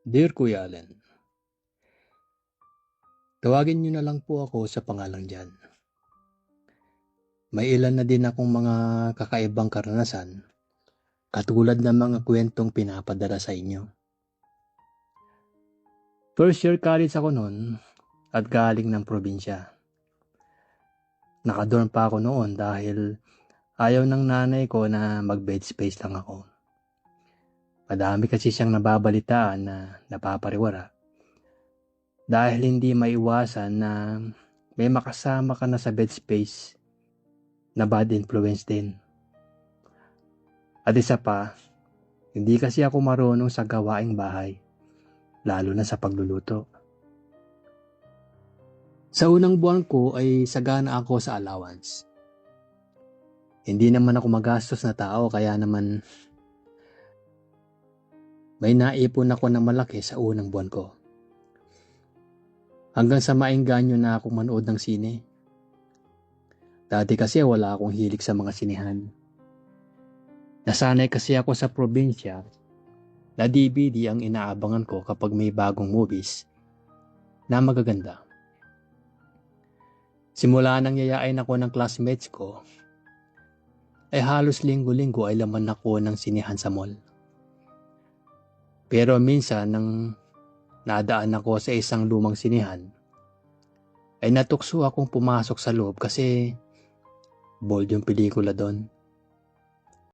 Dear Kuya Allen, tawagin niyo na lang po ako sa pangalang Jan. May ilan na din akong mga kakaibang karanasan, katulad ng mga kwentong pinapadala sa inyo. First year college ako noon at galing ng probinsya. Nakadorm pa ako noon dahil ayaw ng nanay ko na mag-bed space lang ako. Madami kasi siyang nababalitaan na napapariwara. Dahil hindi maiwasan na may makasama ka na sa bed space na bad influence din. At isa pa, hindi kasi ako marunong sa gawaing bahay, lalo na sa pagluluto. Sa unang buwan ko ay sagana ako sa allowance. Hindi naman ako magastos na tao kaya naman may naipon ako ng malaki sa unang buwan ko. Hanggang sa maingganyo na akong manood ng sine. Dati kasi wala akong hilig sa mga sinihan. Nasanay kasi ako sa probinsya na DVD ang inaabangan ko kapag may bagong movies na magaganda. Simula nang yayain ako ng classmates ko, ay halos linggo-linggo ay laman ako ng sinihan sa mall. Pero minsan nang nadaan ako sa isang lumang sinihan, ay natukso akong pumasok sa loob kasi bold yung pelikula doon.